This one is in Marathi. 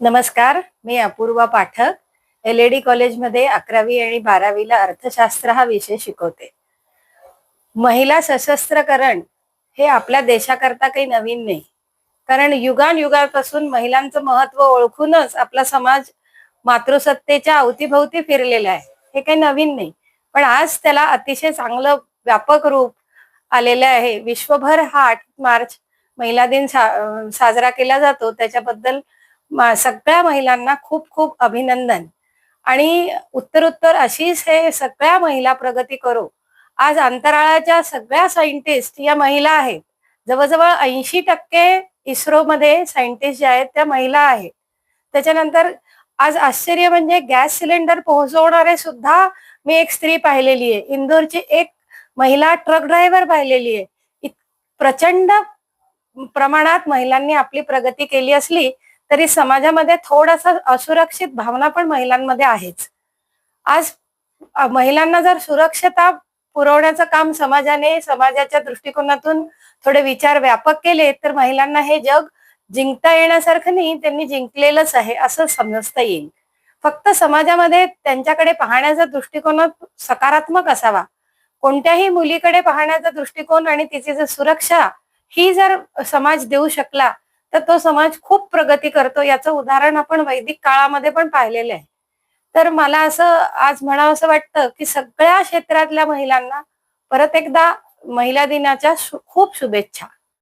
नमस्कार मी अपूर्वा पाठक. एल डी कॉलेजमध्ये अकरावी आणि बारावीला अर्थशास्त्र हा विषय शिकवते. महिला सशस्त्रकरण हे आपल्या देशाकरता काही नवीन नाही. कारण युगानयुगापासून महिलांचं महत्त्व ओळखूनच आपला समाज मातृसत्तेच्या अवतीभवती फिरलेला आहे. हे काही नवीन नाही. पण आज त्याला अतिशय चांगलं व्यापक रूप आलेलं आहे. विश्वभर हा आठ मार्च महिला दिन सा साजरा केला जातो. त्याच्याबद्दल सगळ्या महिलांना खूप खूप अभिनंदन. आणि उत्तरोत्तर अशीच हे सगळ्या महिला प्रगती करो. आज अंतराळाच्या सगळ्या सायंटिस्ट या महिला आहेत. जवळजवळ ऐंशी टक्के इस्रोमध्ये सायंटिस्ट ज्या आहेत त्या महिला आहेत. त्याच्यानंतर आज आश्चर्य म्हणजे गॅस सिलेंडर पोहोचवणारे सुद्धा मी एक स्त्री पाहिलेली आहे. इंदोरची एक महिला ट्रक ड्रायव्हर पाहिलेली आहे. इत- प्रचंड प्रमाणात महिलांनी आपली प्रगती केली असली तरी समाजामध्ये थोडासा असुरक्षित भावना पण महिलांमध्ये आहेच. आज महिलांना जर सुरक्षता पुरवण्याचं काम समाजाने समाजाच्या दृष्टिकोनातून थोडे विचार व्यापक केले तर महिलांना हे जग जिंकता येण्यासारखं नाही त्यांनी जिंकलेलंच आहे असं समजता येईल. फक्त समाजामध्ये त्यांच्याकडे पाहण्याचा दृष्टिकोन सकारात्मक असावा. कोणत्याही मुलीकडे पाहण्याचा दृष्टिकोन आणि तिची जर सुरक्षा ही जर समाज देऊ शकला तर तो समाज खूप प्रगती करतो. याचं उदाहरण आपण वैदिक काळामध्ये पण पाहिलेलं आहे. तर मला असं आज म्हणावं असं वाटतं की सगळ्या क्षेत्रातल्या महिलांना परत एकदा महिला दिनाच्या खूप शुभेच्छा.